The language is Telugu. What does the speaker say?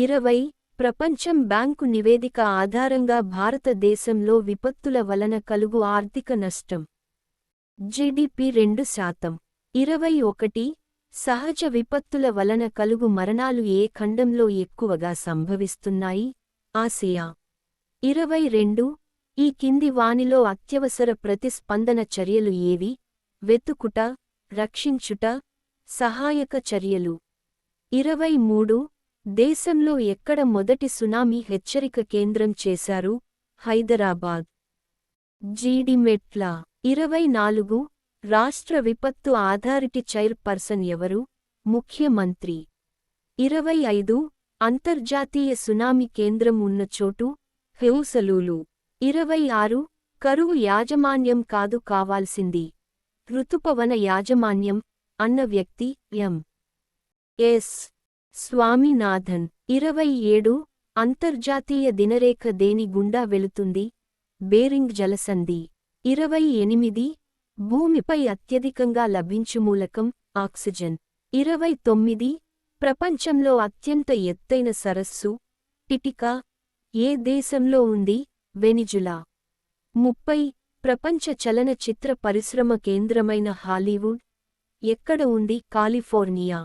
ఇరవై ప్రపంచం బ్యాంకు నివేదిక ఆధారంగా భారతదేశంలో విపత్తుల వలన కలుగు ఆర్థిక నష్టం. జిడిపి రెండు శాతం. ఇరవై ఒకటి సహజ విపత్తుల వలన కలుగు మరణాలు ఏ ఖండంలో ఎక్కువగా సంభవిస్తున్నాయి? ఆసియా. ఇరవై రెండు ఈ కింది వానిలో అత్యవసర ప్రతిస్పందన చర్యలు ఏవి? వెతుకుట రక్షించుట సహాయక చర్యలు. ఇరవై మూడు దేశంలో ఎక్కడ మొదటి సునామీ హెచ్చరిక కేంద్రం చేశారు? హైదరాబాద్. జీడిమెట్ల. ఇరవై నాలుగు. రాష్ట్ర విపత్తు ఆధారిటి చైర్పర్సన్ ఎవరు? ముఖ్యమంత్రి. ఇరవై ఐదు. అంతర్జాతీయ సునామీ కేంద్రం ఉన్న చోటు? హెవుసలూలు ఇరవై ఆరు. కరువు యాజమాన్యం కాదు కావాల్సింది. ఋతుపవన యాజమాన్యం. అన్న వ్యక్తి ఎం. ఎస్. స్వామినాథన్ ఇరవై ఏడు అంతర్జాతీయ దినరేఖ దేని గుండా వెళుతుంది? బేరింగ్ జలసంధి ఇరవై ఎనిమిది భూమిపై అత్యధికంగా లభించు మూలకం ఆక్సిజన్ ఇరవై తొమ్మిది ప్రపంచంలో అత్యంత ఎత్తైన సరస్సు టిటికా ఏ దేశంలో ఉంది? వెనిజులా. ముప్పై ప్రపంచ చలనచిత్ర పరిశ్రమ కేంద్రమైన హాలీవుడ్ ఎక్కడ ఉంది? కాలిఫోర్నియా.